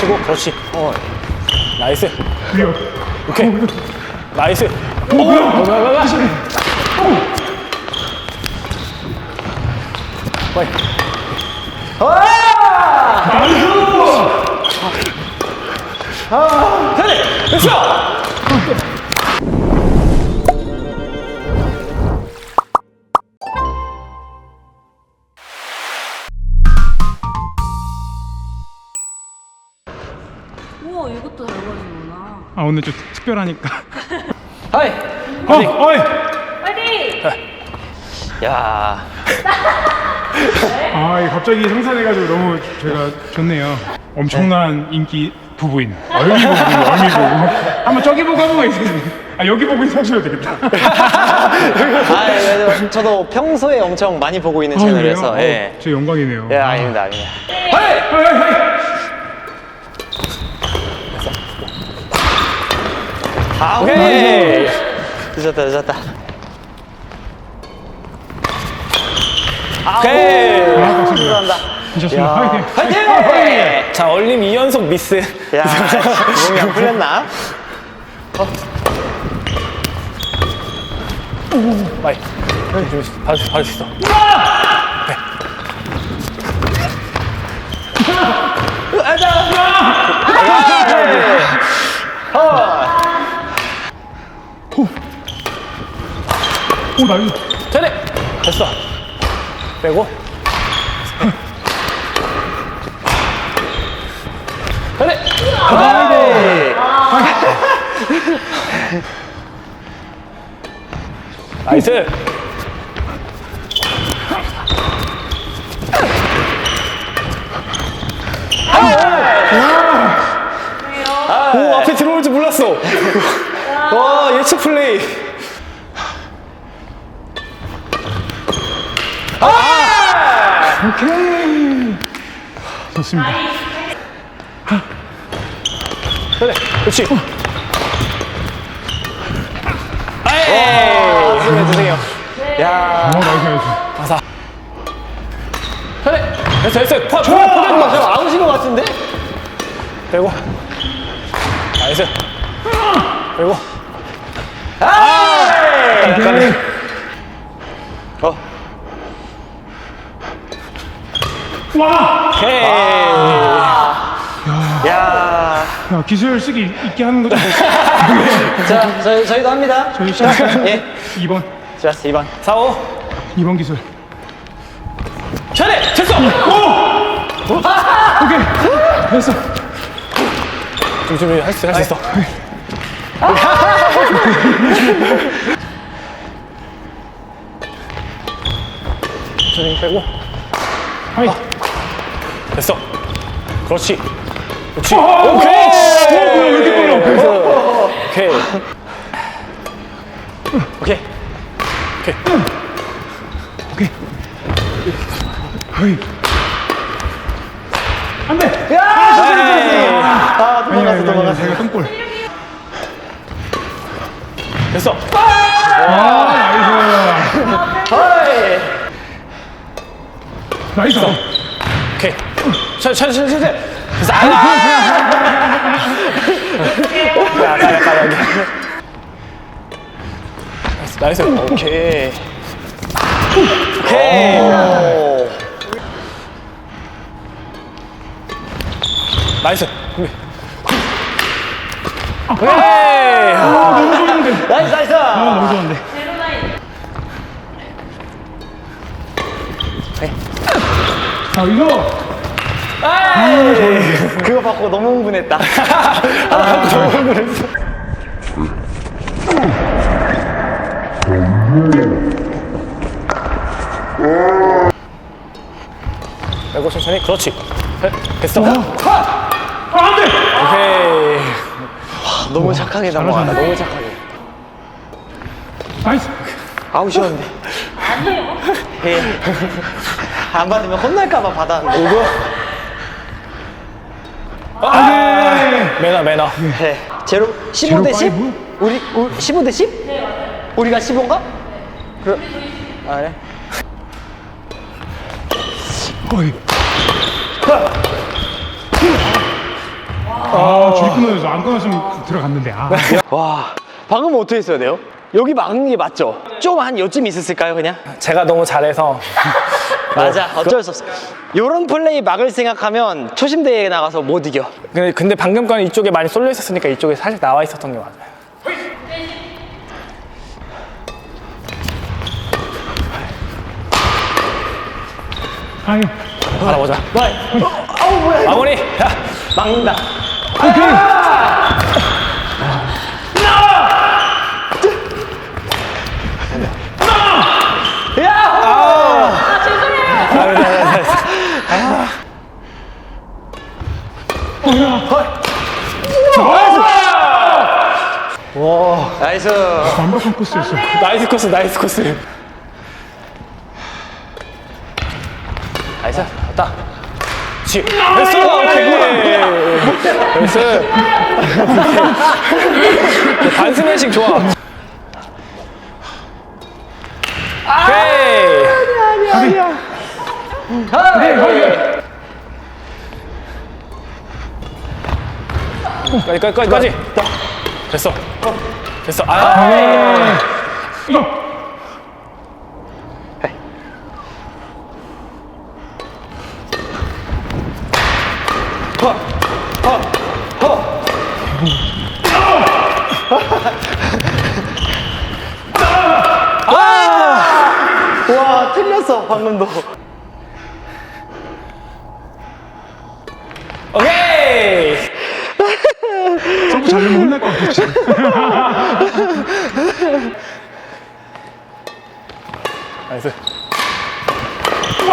치고 그렇지 어 나이스. 오케이 나이스 오. 가, 가, 가. 빨리 그래 됐어 오늘 좀 특별하니까. 하이 어, 어이. 파이팅! 야, 아, 이게 갑자기 생산해가지고 너무 제가 좋네요. 엄청난 인기 부부인. 아, 여기 보고, 여기 보고. 한번 저기 보고 한번 있으세요. 아, 여기 보고 있으셔도 되겠다. 아, 예, 저도 평소에 엄청 많이 보고 있는 채널에서, 어, 예. 제 영광이네요. 예, 아닙니다, 아닙니다. 헤이, 헤이. 아, 오케이 늦었다, 늦었다. 오케이 아, 감사합니다. 괜찮습니다. 화이팅! 화이팅! 자 얼림 2연속 미스 야, 몸이 안 풀렸나? 빨리 받을 수 받을 수 있어 오, 나이스. 잘해 됐어. 빼고. 잘해 나이스. 오 앞에 들어올 줄 몰랐어. 와 예측 플레이 오케이. 좋습니다. 그래 그렇지 아이 드세요 드세요 야, 어, 나이스, 나이스. 가사 그래 됐어 됐어 포포저 아웃인 것 같은데? 빼고 나이스 빼고 오케이. 어, 와! 오케이 야. 야, 기술 쓰기 있게 하는 거죠? 자, 저희, 저희도 합니다. 저희 시작. 예. 2번. 좋았어, 2번. 4, 5 2번 기술. 잘해 됐어 오케이. 됐어. 좀 준비 할수 할수 있어 천천히 빼고 하이. 됐어 그렇지 그렇지 오, 오케이 오, 뭐야, 왜 이렇게 빨라? 오케이 오케이 오케이 오케이. 하이. 안 돼! 에이. 아, 아니, 도망갔어, 도망갔어. 제가 똥볼. 됐어 아, 나이스. 나이스. 오케이 천천히 천천히 천천히 됐어 아 약간 약간 여기 나이스 나이스 오케이 오케이 오. 나이스 오케이 너무 좋은데. 나이스, 나이스! 아, 너무 좋은데. 자, 이거. 그거 받고 너무 흥분했다. 빼고 천천히 그렇지 해, 됐어 아, 안 돼! 오케이 너무 착하게 넘어간다, 너무 착하게. 나이스. 아웃이었는데. 아니에요. 예. 안 받으면 혼날까봐 받았는데. 누구? 매너 매너 네. 제로 15 대 10? 파이브? 우리, 우리 15 대 10? 네, 맞아요. 우리가 15인가? 그럼 아, 그래? 거의. 줄 끊어져서 안 끊었으면 들어갔는데 아 와, 방금 어떻게 했어야 돼요? 여기 막는 게 맞죠? 좀 한 요쯤 있었을까요, 그냥? 제가 너무 잘해서 맞아, 어쩔 수 없어. 요런 플레이 막을 생각하면 초심 대회에 나가서 못 이겨. 근데, 근데 방금 건 이쪽에 많이 쏠려 있었으니까 이쪽에 살짝 나와 있었던 게 맞아요. 아유 알아보자. 아우, 뭐야, 이거. 마무리. 야, 막는다. 아, 죄송해요. 나이스. 완벽한 코스였어 나이스 코스, 나이스 코스. 나이스. 왔다. 지. 됐어. 오케이. 나이스. 단순 회식 좋아. 오케이. 까지 까지 까지 까지. 됐어. 됐어. 아. 이거. 와, 틀렸어, 방금도. 잘리면 혼날 것 같아 진짜. 나이스 아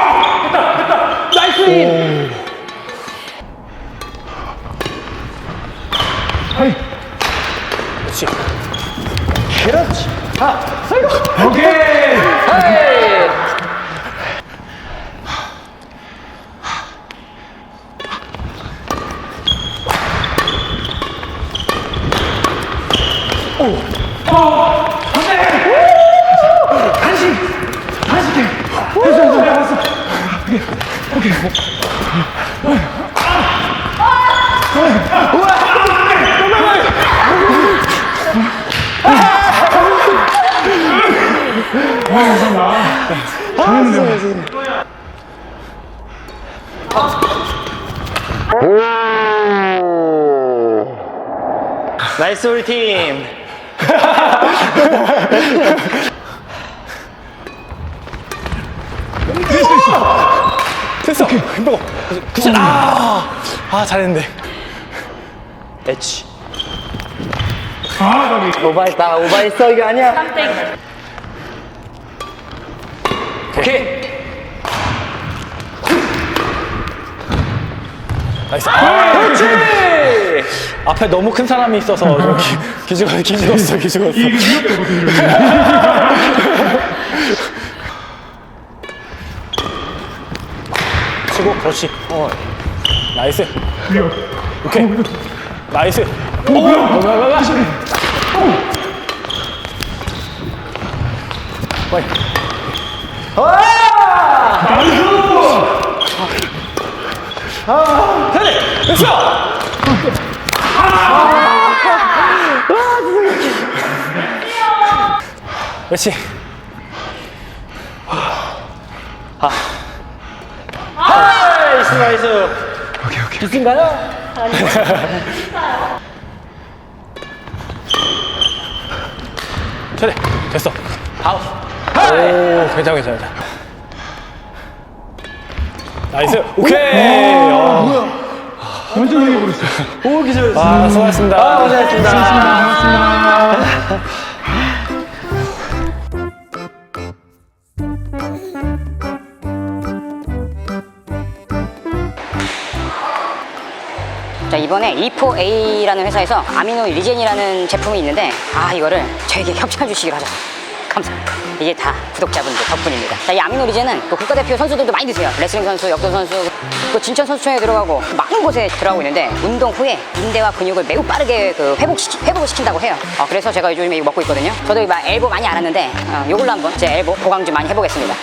한식 한식해 됐어 됐어 내가 왔어 오케이 오케이 나이스, 우리 팀. 됐어 햄버거 그치 아, 아 잘했는데 엣지. 아 오바했다, 오바했어, 이거 아니야. 깜땡. 오케이. 나이스 아, 그렇지 앞에 너무 큰 사람이 있어서 좀 기, 기죽었, 기죽었어 기죽었어. 이게 위협되거든요 치고 그렇지. 어 나이스. 위협 오케이. 나이스. 오 뭐야? 가, 가, 가. 빨리 됐네 됐어 그렇지 나이스, 나이스. 오케이 오케이 비슷인가요? 그래 됐어 아웃. 오 괜찮아 괜찮아. 나이스 오케이 어. 완전 이겨버렸어 오, 기절. 아 수고하셨습니다 아, 고생하셨습니다. 자 이번에 E4A라는 회사에서 아미노 리젠이라는 제품이 있는데 아 이거를 저에게 협찬해 주시기로 하셔서 감사합니다 이게 다 구독자분들 덕분입니다. 자 이 아미노 리젠은 그 국가대표 선수들도 많이 드세요. 레슬링 선수, 역도 선수 그 진천 선수촌에 들어가고 많은 곳에 들어가고 있는데 운동 후에 인대와 근육을 매우 빠르게 그 회복시키, 회복을 시킨다고 해요. 어, 그래서 제가 요즘에 이거 먹고 있거든요. 저도 막 엘보 많이 안 왔는데 어, 이걸로 한번 제 엘보 보강 좀 많이 해보겠습니다